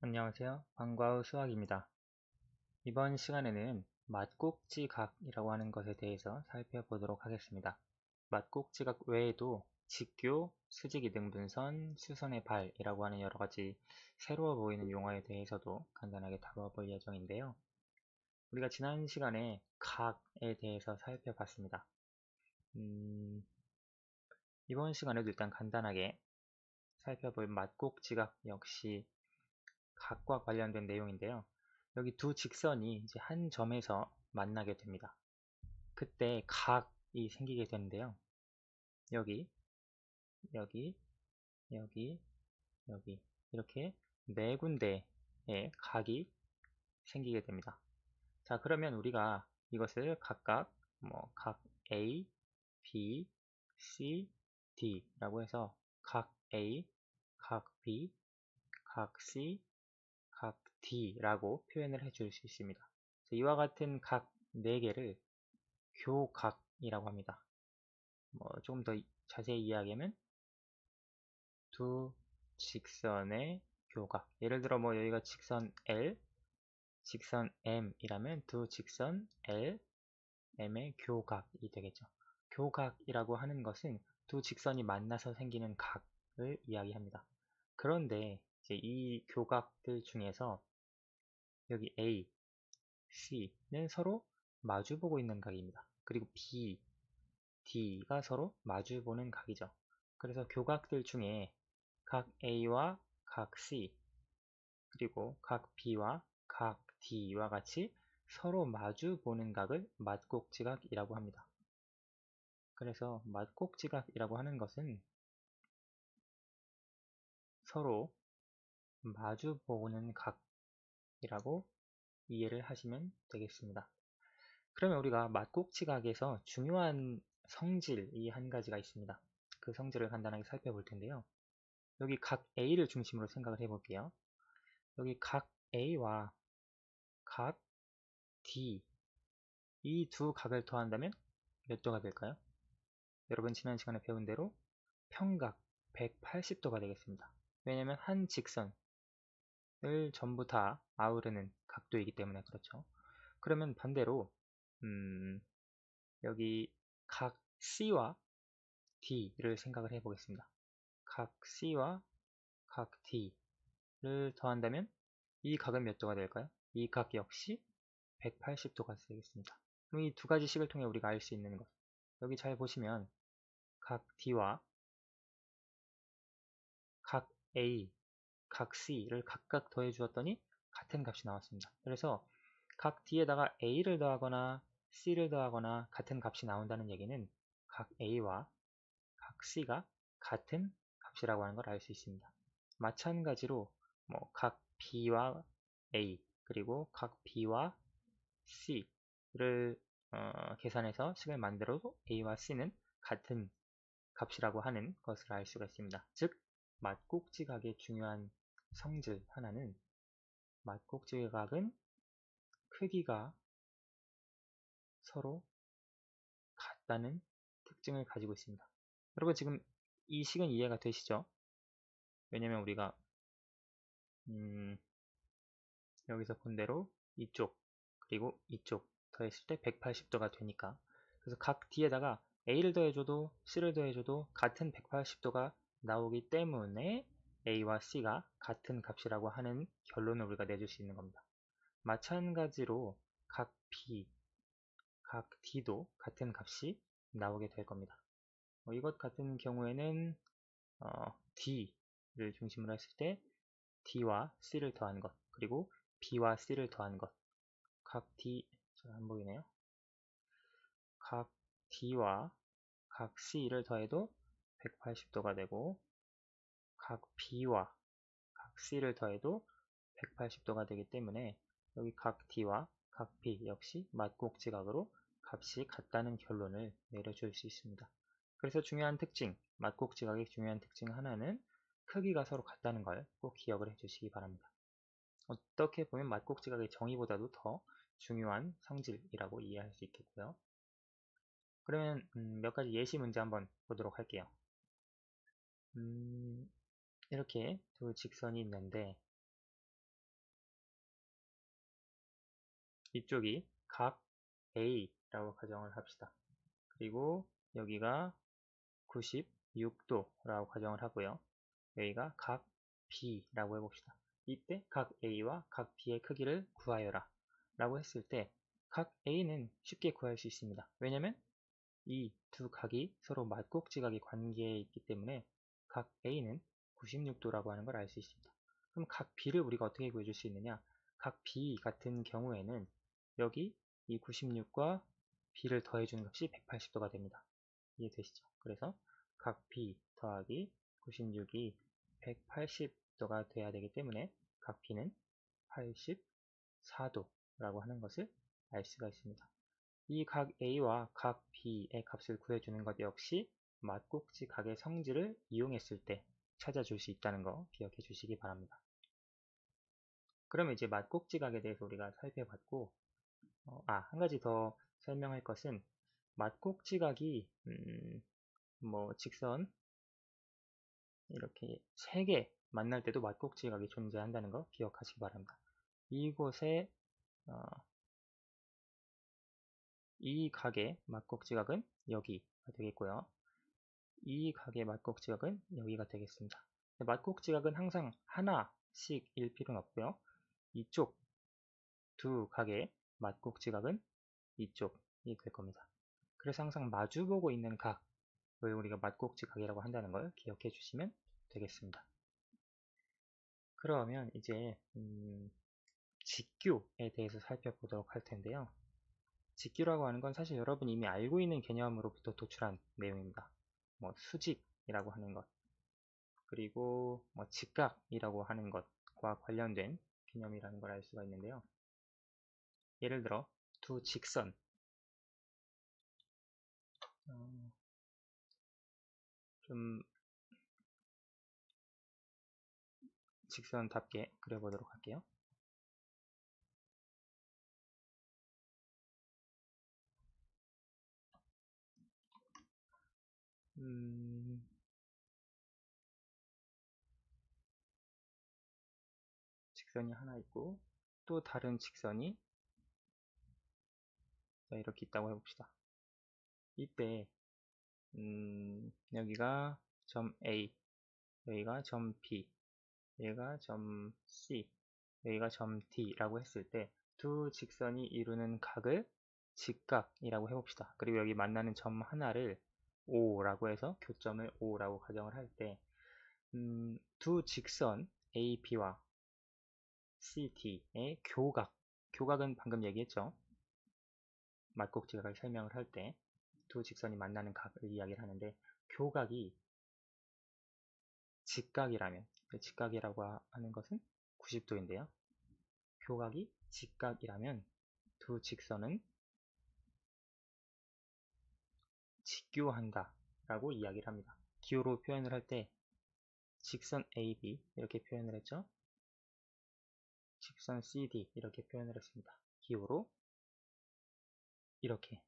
안녕하세요. 방과후 수학입니다. 이번 시간에는 맞꼭지각이라고 하는 것에 대해서 살펴보도록 하겠습니다. 맞꼭지각 외에도 직교, 수직이등분선, 수선의 발이라고 하는 여러가지 새로워 보이는 용어에 대해서도 간단하게 다루어 볼 예정인데요. 우리가 지난 시간에 각에 대해서 살펴봤습니다. 음, 이번 시간에도 일단 간단하게 살펴볼 맞꼭지각 역시 각과 관련된 내용인데요. 여기 두 직선이 이제 한 점에서 만나게 됩니다. 그때 각이 생기게 되는데요. 여기, 여기, 여기, 여기 이렇게 네 군데의 각이 생기게 됩니다. 자 그러면 우리가 이것을 각각 뭐 각 A, B, C, D라고 해서 각 A, 각 B, 각 C, 각 D라고 표현을 해줄 수 있습니다. 이와 같은 각 4개를 교각이라고 합니다. 뭐 조금 더 자세히 이야기하면 두 직선의 교각 예를 들어 뭐 여기가 직선 L 직선 M이라면 두 직선 L, M의 교각이 되겠죠. 교각이라고 하는 것은 두 직선이 만나서 생기는 각을 이야기합니다. 그런데 이제 이 교각들 중에서 여기 A, C는 서로 마주보고 있는 각입니다. 그리고 B, D가 서로 마주보는 각이죠. 그래서 교각들 중에 각 A와 각 C 그리고 각 B와 각 D와 같이 서로 마주보는 각을 맞곡지각이라고 합니다. 그래서 맞곡지각이라고 하는 것은 서로 마주 보는 각 이라고 이해를 하시면 되겠습니다. 그러면 우리가 맞곡지각에서 중요한 성질 이 한 가지가 있습니다. 그 성질을 간단하게 살펴볼 텐데요. 여기 각 A를 중심으로 생각을 해볼게요. 여기 각 A와 각 D 이 두 각을 더한다면 몇 도가 될까요? 여러분 지난 시간에 배운 대로 평각 180도가 되겠습니다. 왜냐하면 한 직선 을 전부 다 아우르는 각도이기 때문에 그렇죠. 그러면 반대로 음, 여기 각 C와 D를 생각을 해보겠습니다. 각 C와 각 D를 더한다면 이 각은 몇 도가 될까요? 이 각 역시 180도가 되겠습니다. 그럼 이 두 가지 식을 통해 우리가 알 수 있는 것 여기 잘 보시면 각 D와 각 A 각 C를 각각 더해 주었더니 같은 값이 나왔습니다. 그래서 각 D에다가 A를 더하거나 C를 더하거나 같은 값이 나온다는 얘기는 각 A와 각 C가 같은 값이라고 하는 걸 알 수 있습니다. 마찬가지로 뭐 각 B와 A 그리고 각 B와 C를 어, 계산해서 식을 만들어도 A와 C는 같은 값이라고 하는 것을 알 수가 있습니다. 즉 맞꼭지각의 중요한 성질 하나는 맞꼭지각은 크기가 서로 같다는 특징을 가지고 있습니다. 여러분 지금 이 식은 이해가 되시죠? 왜냐면 우리가 음, 여기서 본 대로 이쪽 그리고 이쪽 더했을 때 180도가 되니까 그래서 각 D에다가 A를 더해줘도 C를 더해줘도 같은 180도가 나오기 때문에 A와 C가 같은 값이라고 하는 결론을 우리가 내줄 수 있는 겁니다. 마찬가지로 각 B, 각 D도 같은 값이 나오게 될 겁니다. 어, 이것 같은 경우에는 어, D를 중심으로 했을 때 D와 C를 더한 것 그리고 B와 C를 더한 것각 D 잘 안 보이네요. 각 D와 각 C를 더해도 180도가 되고 각 B와 각 C를 더해도 180도가 되기 때문에 여기 각 D와 각 B 역시 맞곡지각으로 값이 같다는 결론을 내려줄 수 있습니다. 그래서 중요한 특징, 맞곡지각의 중요한 특징 하나는 크기가 서로 같다는 걸 꼭 기억을 해주시기 바랍니다. 어떻게 보면 맞곡지각의 정의보다도 더 중요한 성질이라고 이해할 수 있겠고요. 그러면 음, 몇 가지 예시 문제 한번 보도록 할게요. 음, 이렇게 두 직선이 있는데 이쪽이 각 A라고 가정을 합시다. 그리고 여기가 96도라고 가정을 하고요. 여기가 각 B라고 해봅시다. 이때 각 A와 각 B의 크기를 구하여라 라고 했을 때 각 A는 쉽게 구할 수 있습니다. 왜냐면 이 두 각이 서로 맞곡지각의 관계에 있기 때문에 각 A는 96도라고 하는 걸 알 수 있습니다. 그럼 각 B를 우리가 어떻게 구해줄 수 있느냐 각 B 같은 경우에는 여기 이 96과 B를 더해주는 값이 180도가 됩니다. 이해되시죠? 그래서 각 B 더하기 96이 180도가 돼야 되기 때문에 각 B는 84도라고 하는 것을 알 수가 있습니다. 이 각 A와 각 B의 값을 구해주는 것 역시 맞곡지 각의 성질을 이용했을 때 찾아줄 수 있다는 거 기억해 주시기 바랍니다. 그러면 이제 맞곡지 각에 대해서 우리가 살펴봤고 어, 아, 한 가지 더 설명할 것은 맞곡지 각이 음, 뭐 직선 이렇게 세 개 만날 때도 맞곡지각이 존재한다는 거 기억하시기 바랍니다. 이곳에 어, 이 각의 맞곡지각은 여기가 되겠고요. 이 각의 맞곡지각은 여기가 되겠습니다. 맞곡지각은 항상 하나씩일 필요는 없고요. 이쪽 두 각의 맞곡지각은 이쪽이 될 겁니다. 그래서 항상 마주보고 있는 각을 우리가 맞곡지 각이라고 한다는 걸 기억해 주시면 되겠습니다. 그러면 이제 음, 직교에 대해서 살펴보도록 할 텐데요. 직교라고 하는 건 사실 여러분이 이미 알고 있는 개념으로부터 도출한 내용입니다. 뭐 수직이라고 하는 것, 그리고 뭐 직각이라고 하는 것과 관련된 개념이라는 걸 알 수가 있는데요. 예를 들어 두 직선 어, 좀 직선답게 그려보도록 할게요. 음... 직선이 하나 있고 또 다른 직선이 이렇게 있다고 해봅시다. 이때 음, 여기가 점 A, 여기가 점 B, 여기가 점 C, 여기가 점 D라고 했을 때 두 직선이 이루는 각을 직각이라고 해봅시다. 그리고 여기 만나는 점 하나를 O라고 해서 교점을 O라고 가정을 할 때, 음, 두 직선 AB와 CD의 교각, 교각은 방금 얘기했죠. 맞곡지각을 설명을 할 때 두 직선이 만나는 각을 이야기를 하는데 교각이 직각이라면 그 직각이라고 하는 것은 90도인데요. 교각이 직각이라면 두 직선은 직교한다 라고 이야기를 합니다. 기호로 표현을 할 때 직선 AB 이렇게 표현을 했죠. 직선 CD 이렇게 표현을 했습니다. 기호로 이렇게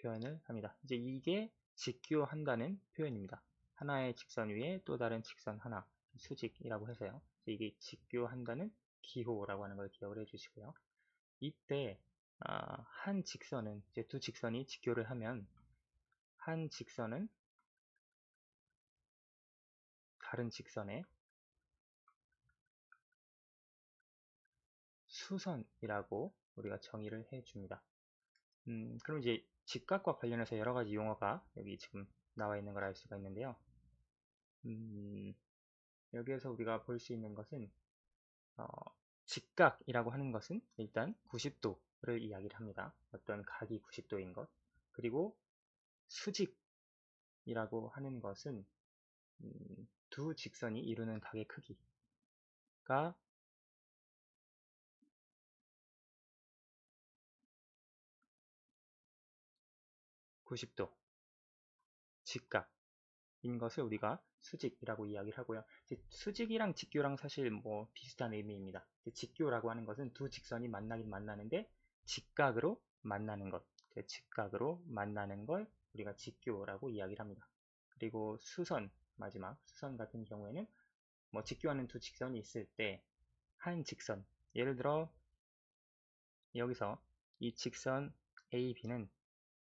표현을 합니다. 이제 이게 직교한다는 표현입니다. 하나의 직선 위에 또 다른 직선 하나, 수직이라고 해서요. 이게 직교한다는 기호라고 하는 걸 기억을 해주시고요. 이때 아, 한 직선은 이제 두 직선이 직교를 하면 한 직선은 다른 직선에 수선이라고 우리가 정의를 해줍니다. 음, 그럼 이제 직각과 관련해서 여러 가지 용어가 여기 지금 나와 있는 걸 알 수가 있는데요. 음, 여기에서 우리가 볼 수 있는 것은 어, 직각이라고 하는 것은 일단 90도를 이야기를 합니다. 어떤 각이 90도인 것. 그리고 수직이라고 하는 것은 음, 두 직선이 이루는 각의 크기가 90도 직각인 것을 우리가 수직이라고 이야기를 하고요. 수직이랑 직교랑 사실 뭐 비슷한 의미입니다. 직교라고 하는 것은 두 직선이 만나긴 만나는데 직각으로 만나는 것, 직각으로 만나는 걸 우리가 직교라고 이야기를 합니다. 그리고 수선 마지막 수선 같은 경우에는 뭐 직교하는 두 직선이 있을 때 한 직선 예를 들어 여기서 이 직선 AB는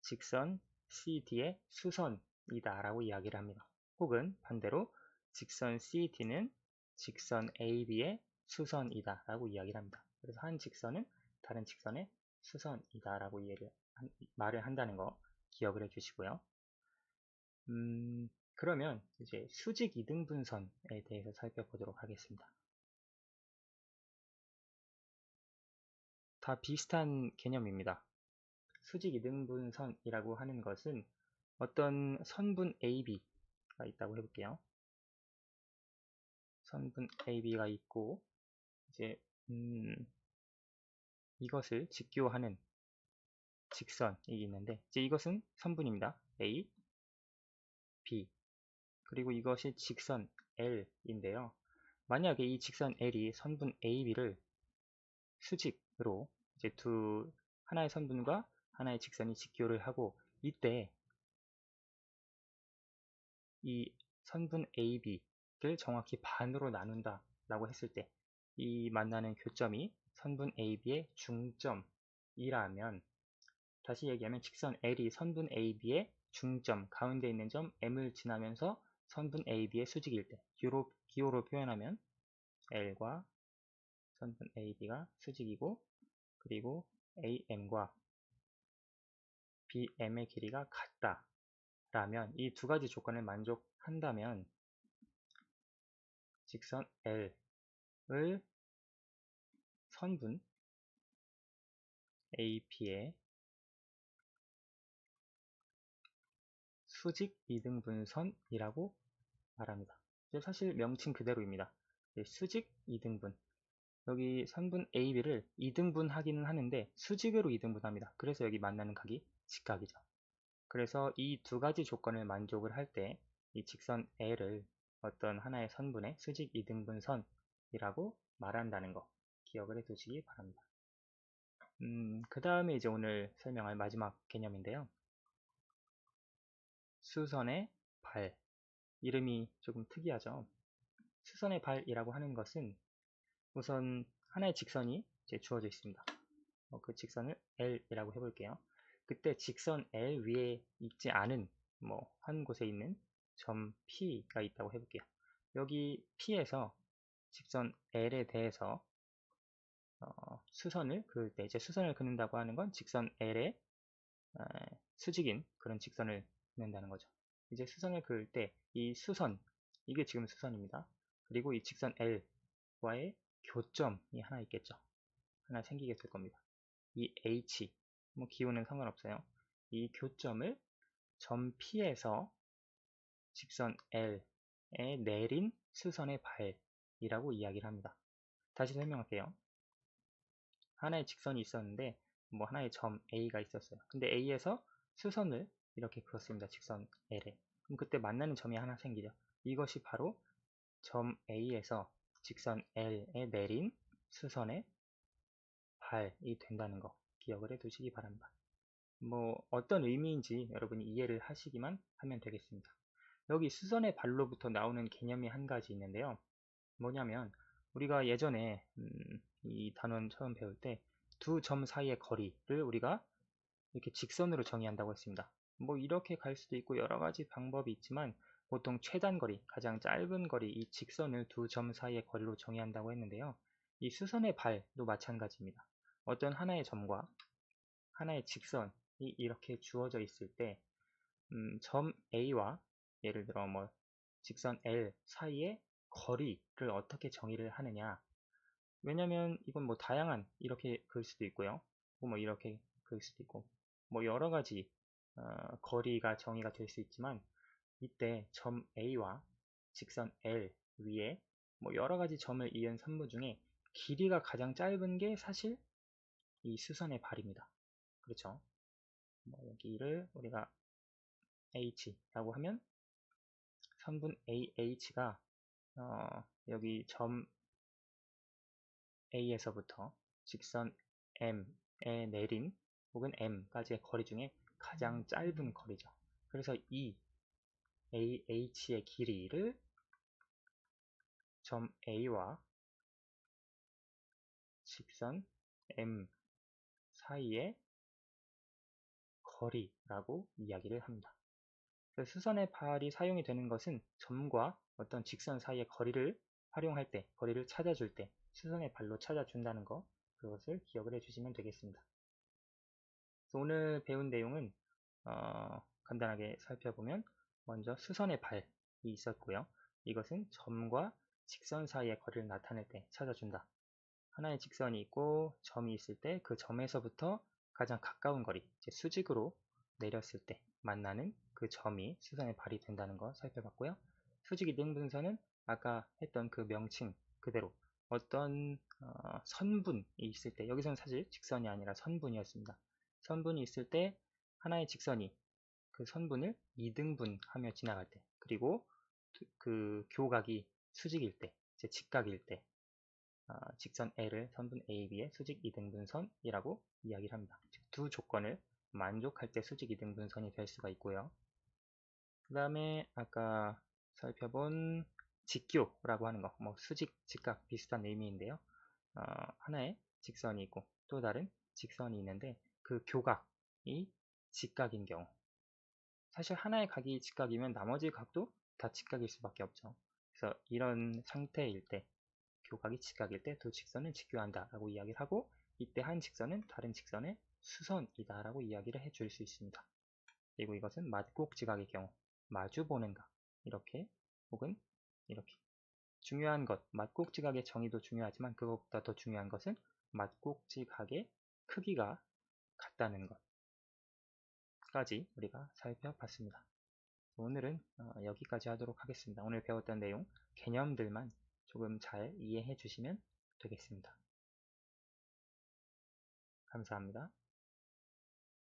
직선 CD의 수선이다 라고 이야기를 합니다. 혹은 반대로 직선 CD는 직선 AB의 수선이다 라고 이야기를 합니다. 그래서 한 직선은 다른 직선의 수선이다 라고 말을 한다는 거 기억을 해 주시고요. 음, 그러면 이제 수직 이등 분선에 대해서 살펴보도록 하겠습니다. 다 비슷한 개념입니다. 수직 이등 분선이라고 하는 것은 어떤 선분 AB가 있다고 해볼게요. 선분 AB가 있고 이제 음, 이것을 직교하는 직선이 있는데 이제 이것은 선분입니다. A, B 그리고 이것이 직선 L인데요. 만약에 이 직선 L이 선분 AB를 수직으로 이제 두 하나의 선분과 하나의 직선이 직교를 하고 이때 이 선분 AB를 정확히 반으로 나눈다 라고 했을 때 이 만나는 교점이 선분 AB의 중점이라면 다시 얘기하면 직선 L이 선분 AB의 중점 가운데 있는 점 M을 지나면서 선분 AB의 수직일 때 기호로, 기호로 표현하면 L과 선분 AB가 수직이고 그리고 AM과 BM의 길이가 같다. 라면 이 두 가지 조건을 만족한다면 직선 L을 선분 AP의 수직 이등분선이라고 말합니다. 사실 명칭 그대로입니다. 수직 이등분 여기 선분 AB를 2등분 하기는 하는데 수직으로 2등분합니다. 그래서 여기 만나는 각이 직각이죠. 그래서 이 두 가지 조건을 만족을 할 때 이 직선 L을 어떤 하나의 선분의 수직 2등분선이라고 말한다는 거 기억을 해 두시기 바랍니다. 음, 그 다음에 이제 오늘 설명할 마지막 개념인데요. 수선의 발 이름이 조금 특이하죠. 수선의 발이라고 하는 것은 우선 하나의 직선이 이제 주어져 있습니다. 어, 그 직선을 L이라고 해볼게요. 그때 직선 L 위에 있지 않은 뭐 한 곳에 있는 점 P가 있다고 해볼게요. 여기 P에서 직선 L에 대해서 어, 수선을 그을 때 이제 수선을 그는다고 하는 건 직선 L의 에, 수직인 그런 직선을 그는다는 거죠. 이제 수선을 그을 때 이 수선 이게 지금 수선입니다. 그리고 이 직선 L과의 교점이 하나 있겠죠. 하나 생기게 될 겁니다. 이 H, 뭐 기호는 상관없어요. 이 교점을 점 P에서 직선 L에 내린 수선의 발이라고 이야기를 합니다. 다시 설명할게요. 하나의 직선이 있었는데 뭐 하나의 점 A가 있었어요. 근데 A에서 수선을 이렇게 그었습니다. 직선 L에. 그럼 그때 만나는 점이 하나 생기죠. 이것이 바로 점 A에서 직선 L에 내린 수선의 발이 된다는 거 기억을 해 두시기 바랍니다. 뭐 어떤 의미인지 여러분이 이해를 하시기만 하면 되겠습니다. 여기 수선의 발로부터 나오는 개념이 한 가지 있는데요. 뭐냐면 우리가 예전에 음, 이 단원 처음 배울 때 두 점 사이의 거리를 우리가 이렇게 직선으로 정의한다고 했습니다. 뭐 이렇게 갈 수도 있고 여러 가지 방법이 있지만 보통 최단 거리, 가장 짧은 거리, 이 직선을 두 점 사이의 거리로 정의한다고 했는데요. 이 수선의 발도 마찬가지입니다. 어떤 하나의 점과 하나의 직선이 이렇게 주어져 있을 때, 음, 점 A와 예를 들어 뭐 직선 L 사이의 거리를 어떻게 정의를 하느냐. 왜냐면 이건 뭐 다양한 이렇게 그을 수도 있고요. 뭐 이렇게 그을 수도 있고, 뭐 여러 가지 어, 거리가 정의가 될 수 있지만 이때 점 A와 직선 L 위에 뭐 여러 가지 점을 이은 선무 중에 길이가 가장 짧은 게 사실 이 수선의 발입니다. 그렇죠? 뭐 여기를 우리가 H라고 하면 선분 AH가 어 여기 점 A에서부터 직선 M에 내린 혹은 M까지의 거리 중에 가장 짧은 거리죠. 그래서 이 AH의 길이를 점 A와 직선 M 사이에 거리라고 이야기를 합니다. 수선의 발이 사용이 되는 것은 점과 어떤 직선 사이의 거리를 활용할 때, 거리를 찾아줄 때 수선의 발로 찾아준다는 거 그것을 기억을 해주시면 되겠습니다. 오늘 배운 내용은 어, 간단하게 살펴보면 먼저 수선의 발이 있었고요. 이것은 점과 직선 사이의 거리를 나타낼 때 찾아준다. 하나의 직선이 있고 점이 있을 때 그 점에서부터 가장 가까운 거리, 수직으로 내렸을 때 만나는 그 점이 수선의 발이 된다는 거 살펴봤고요. 수직 이등분선은 아까 했던 그 명칭 그대로 어떤 어, 선분이 있을 때 여기서는 사실 직선이 아니라 선분이었습니다. 선분이 있을 때 하나의 직선이 그 선분을 이등분 하며 지나갈 때 그리고 그 교각이 수직일 때, 제 직각일 때 어, 직선 L을 선분 AB의 수직 이등분선이라고 이야기를 합니다. 두 조건을 만족할 때 수직 이등분선이 될 수가 있고요. 그 다음에 아까 살펴본 직교라고 하는 거, 뭐 수직, 직각 비슷한 의미인데요. 어, 하나의 직선이 있고 또 다른 직선이 있는데 그 교각이 직각인 경우 사실 하나의 각이 직각이면 나머지 각도 다 직각일 수밖에 없죠. 그래서 이런 상태일 때 교각이 직각일 때 두 직선은 직교한다 라고 이야기를 하고 이때 한 직선은 다른 직선의 수선이다 라고 이야기를 해줄 수 있습니다. 그리고 이것은 맞곡지각의 경우 마주보는 각 이렇게 혹은 이렇게 중요한 것 맞곡지각의 정의도 중요하지만 그것보다 더 중요한 것은 맞곡지각의 크기가 같다는 것까지 우리가 살펴봤습니다. 오늘은 어, 여기까지 하도록 하겠습니다. 오늘 배웠던 내용 개념들만 조금 잘 이해해 주시면 되겠습니다. 감사합니다.